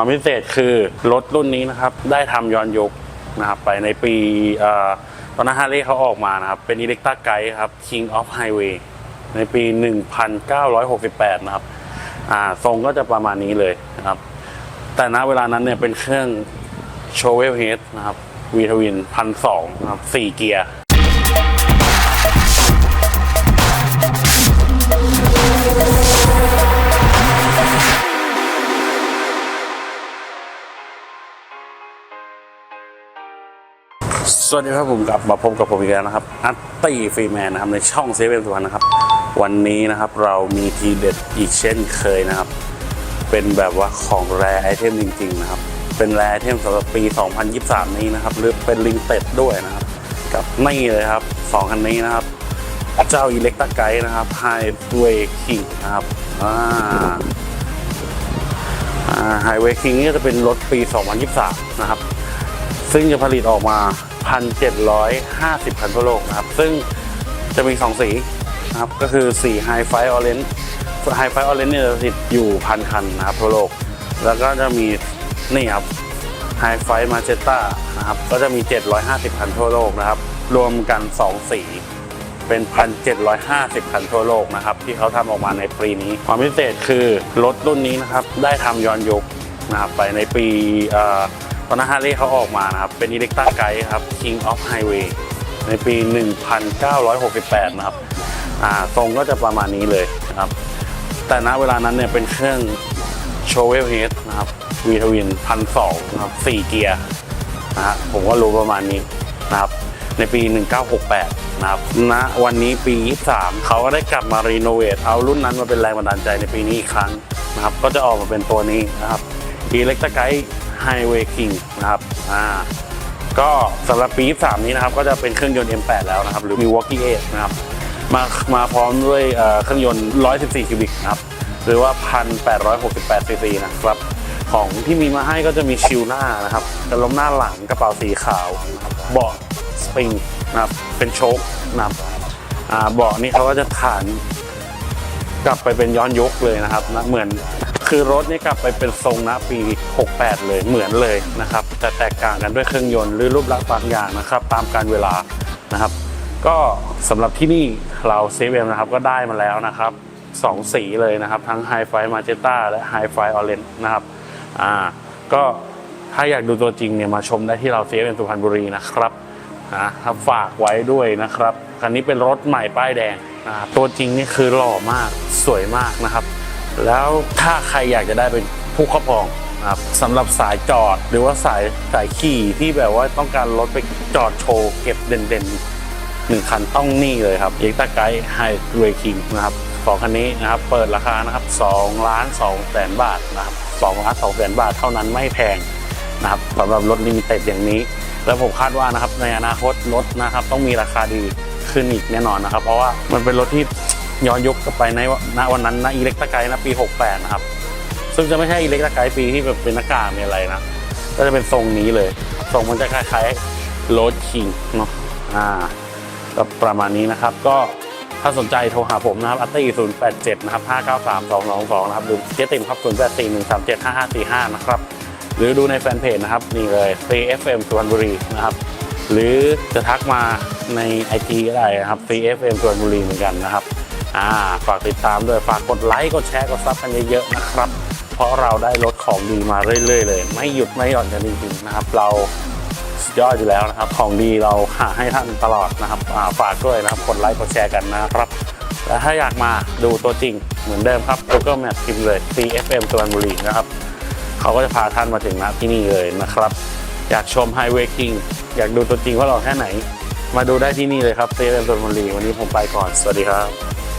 ความพิเศษคือรถรุ่นนี้นะครับได้ทำย้อนยุคนะครับไปในปีอตอนนั้นฮาร์เลย์เขาออกมานะครับเป็นอิเล็กต a ไกด์ครับ King of Highway ในปี 1968 นะครับอ่าทรงก็จะประมาณนี้เลยนะครับ แต่ณเวลานั้นเนี่ยเป็นเครื่องโชเวลเฮดนะครับวีทวินพันสองนะครับสี่เกียร์ สวัสดีครับผมกลับมาพบกับผมอีกแล้วนะครับอัตตี้ฟรีแมนนะครับในช่องเซเว่นสุวรรณนะครับ วันนี้นะครับเรามีทีเด็ดอีกเช่นเคยนะครับ เป็นแบบว่าของแรไอเทมจริง ๆ นะครับ เป็นแรไอเทมสำหรับปี 2023 นี้นะครับ หรือเป็นลิงเต็ดด้วยนะครับ กับนี่เลยครับสองคันนี้นะครับ เจ้าอิเล็กต a ไกด์นะครับ Highway King นะครับอ่าไฮเวย์คิงนี่จะเป็นรถปี 2023 นะครับ ซึ่งจะผลิตออกมา 1,750 คันทั่วโลกนะครับ ซึ่งจะมี 2 สีนะครับ ก็คือสี High f i Orange High f i Orange เนี่ยจะผลิตอยู่พันคันนะครับทั่วโลก แล้วก็จะมีนี่ครับ High f i Magenta นะครับ ก็จะมี 750 คันทั่วโลกนะครับ รวมกัน 2 สีเป็น 1,750 คันทั่วโลกนะครับ ที่เขาทำออกมาในปีนี้ ความพิเศษคือรถรุ่นนี้นะครับ ได้ทำย้อนยุคนะครับไปในปีอ่อ ตอนนั้นฮาร์เลย์เขาออกมานะครับ เป็นอิเล็กต a ไกด์ครับ King of Highway ในปี 1968 นะครับอ่าทรงก็จะประมาณนี้เลยนะครับ แต่ณเวลานั้นเนี่ยเป็นเครื่องโชเวลเฮดนะครับวีทวินพันสองนะครับสี่เกียร์นะฮะผมก็รู้ประมาณนี้นะครับในปี 1968 นะครับณวันนี้ปี 23 เขาก็ได้กลับมารีโนเวทเอารุ่นนั้นมาเป็นแรงบันดาลใจในปีนี้อีกครั้งนะครับ ก็จะออกมาเป็นตัวนี้นะครับ e l e c t r i c i Highway King นะครับอ่าก็สำหรับปี 23 นี้นะครับ ก็จะเป็นเครื่องยนต์ M8 แล้วนะครับ หรือ Milwaukee 8นะครับ มามาพร้อมด้วยเครื่องยนต์ 114 คิวบิกนะครับ หรือว่า 1,868 ซีซีนะครับ ของที่มีมาให้ก็จะมีชิลหน้านะครับกระล้มหน้าหลังกระเป๋าสีขาว เบาะสปริงนะครับ เป็นโชคนะครับอ่าเบาะนี่เขาก็จะฐานกลับไปเป็นย้อนยุคเลยนะครับนะเหมือน คือรถนี่กลับไปเป็นทรงนะปี 68 เลยเหมือนเลยนะครับแต่แตกต่างกันด้วยเครื่องยนต์หรือรูปลักษณ์บางอย่างนะครับตามการเวลานะครับ ก็สำหรับที่นี่เราเซฟเอ็มนะครับก็ได้มาแล้วนะครับสองสีเลยนะครับทั้ง High f i Magenta และ High f i Orange นะครับอ่าก็ถ้าอยากดูตัวจริงเนี่ยมาชมได้ที่เราเซฟเอ็มสุพรรณบุรีนะครับนะครับฝากไว้ด้วยนะครับคันนี้เป็นรถใหม่ป้ายแดงนะครับตัวจริงนี่คือหล่อมากสวยมากนะครับ แล้วถ้าใครอยากจะได้เป็นผู้ครอบครองนะครับสำหรับสายจอดหรือว่าสายสายขี่ที่แบบว่าต้องการรถไปจอดโชว์เก็บเด่นๆหนึ่งคันต้องนี่เลยครับเอ็กตาไกด์ไฮเวคิงนะครับสองคันนี้นะครับเปิดราคานะครับ2ล้าน2แสนบาทนะครับ2ล้าน2แสนบาทเท่านั้นไม่แพงนะครับสำหรับรถลิมิเต็ดอย่างนี้ แล้วผมคาดว่านะครับในอนาคตรถนะครับต้องมีราคาดีขึ้นอีกแน่นอนนะครับ เพราะว่ามันเป็นรถที่ ย้อนยุคกลับไปในณวันนั้นนะอิเล็กตาไกนะปี 68 นะครับ ซึ่งจะไม่ใช่อิเล็กตาไกปีที่แบบเป็นหน้ากากมีอะไรนะ ก็จะเป็นทรงนี้เลย ทรงมันจะคล้ายๆโรดคิงเนาะอ่าก็ประมาณนี้นะครับ ก็ถ้าสนใจโทรหาผมนะครับอัตตี้087นะครับ593 222นะครับหรือเจติมครับ084 137 5545นะครับหรือดูในแฟนเพจนะครับนี่เลย CFM สุพรรณบุรีนะครับ หรือจะทักมาใน IG ก็ได้นะครับ CFM สุพรรณบุรีเหมือนกันนะครับ อ่าฝากติดตามด้วยฝากกดไลค์กดแชร์กดซับกันเยอะๆนะครับ เพราะเราได้ลดของดีมาเรื่อยๆเลย ไม่หยุดไม่หย่อนกันจริงๆนะครับ เรายอดอยู่แล้วนะครับ ของดีเราหาให้ท่านตลอดนะครับาฝากด้วยนะครับกดไลค์กดแชร์กันนะครับและถ้าอยากมาดูตัวจริงเหมือนเดิมครับ Google Map พิมพ์เลย CFM สุวรรณบุรีนะครับ เขาก็จะพาท่านมาถึงณที่นี่เลยนะครับ อยากชม Highway King อยากดูตัวจริงว่าเราแค่ไหน มาดูได้ที่นี่เลยครับ CFM สุวรรณบุรีวันนี้ผมไปก่อน สวัสดีครับ